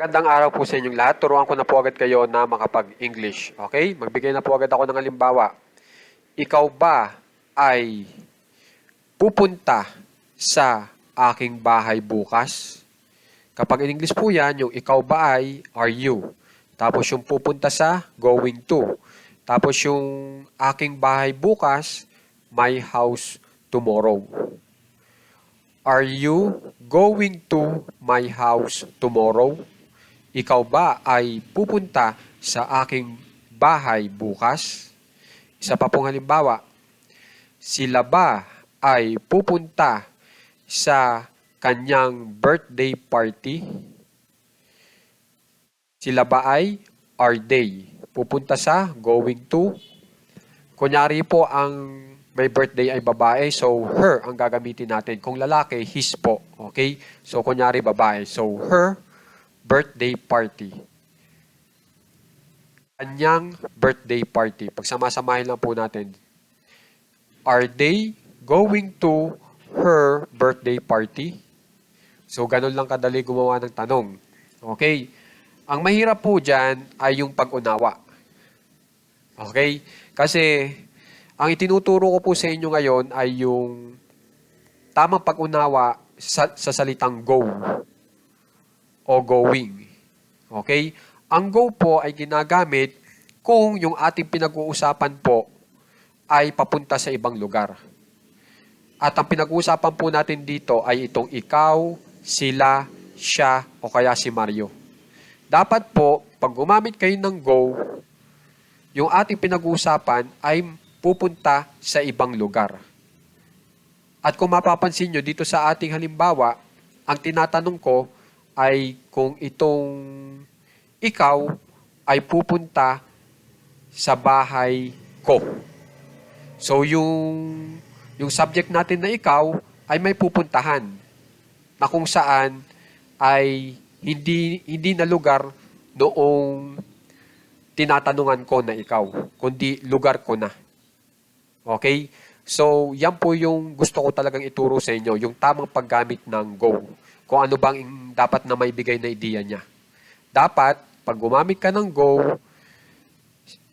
Magandang araw po sa inyong lahat. Turuan ko na po agad kayo na makapag-English. Okay? Magbigay na po agad ako ng halimbawa. Ikaw ba ay pupunta sa aking bahay bukas? Kapag in English po yan, yung ikaw ba ay, are you? Tapos yung pupunta sa, going to. Tapos yung aking bahay bukas, my house tomorrow. Are you going to my house tomorrow? Ikaw ba ay pupunta sa aking bahay bukas? Isa pa pong halimbawa, sila ba ay pupunta sa kanyang birthday party? Sila ba ay are they pupunta sa going to? Kunyari po ang may birthday ay babae, so her ang gagamitin natin. Kung lalaki, his po. Okay? So kunyari babae, so her birthday party. Kanyang birthday party. Pagsamasamahin lang po natin. Are they going to her birthday party? So, ganun lang kadali gumawa ng tanong. Okay? Ang mahirap po dyan ay yung pag-unawa. Okay? Kasi, ang itinuturo ko po sa inyo ngayon ay yung tamang pag-unawa sa, sa salitang go o going. Okay? Ang go po ay ginagamit kung yung ating pinag-uusapan po ay papunta sa ibang lugar. At ang pinag-uusapan po natin dito ay itong ikaw, sila, siya, o kaya si Mario. Dapat po, pag gumamit kayo ng go, yung ating pinag-uusapan ay pupunta sa ibang lugar. At kung mapapansin nyo dito sa ating halimbawa, ang tinatanong ko ay kung itong ikaw ay pupunta sa bahay ko. So yung yung subject natin na ikaw ay may pupuntahan na kung saan ay hindi hindi na lugar noong tinatanungan ko na ikaw, kundi lugar ko na. Okay? So, yan po yung gusto ko talagang ituro sa inyo, yung tamang paggamit ng go. Kung ano bang dapat na maibigay na ideya niya. Dapat, pag gumamit ka ng go,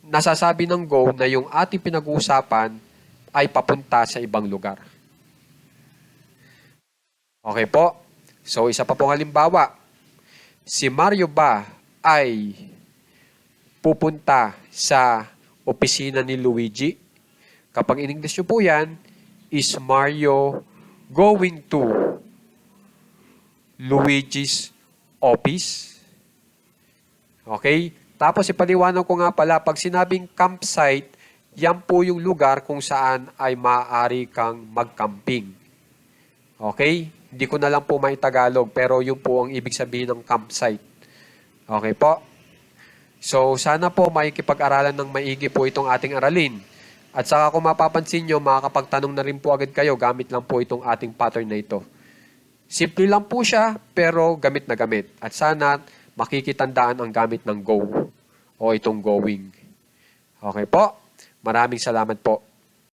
nasasabi ng go na yung ating pinag-uusapan ay papunta sa ibang lugar. Okay po? So, isa pa pong halimbawa. Si Mario ba ay pupunta sa opisina ni Luigi? Kapag in English nyo po yan, is Mario going to Luigi's office? Okay? Tapos ipaliwanag ko nga pala, pag sinabing campsite, yan po yung lugar kung saan ay maaari kang magcamping. Okay? Hindi ko na lang po may Tagalog, pero yun po ang ibig sabihin ng campsite. Okay po? So, sana po makikipag-aralan ng maigi po itong ating aralin. At saka kung mapapansin nyo, makakapagtanong na rin po agad kayo gamit lang po itong ating pattern na ito. Simple lang po siya, pero gamit na gamit. At sana makikitandaan ang gamit ng go o itong going. Okay po? Maraming salamat po.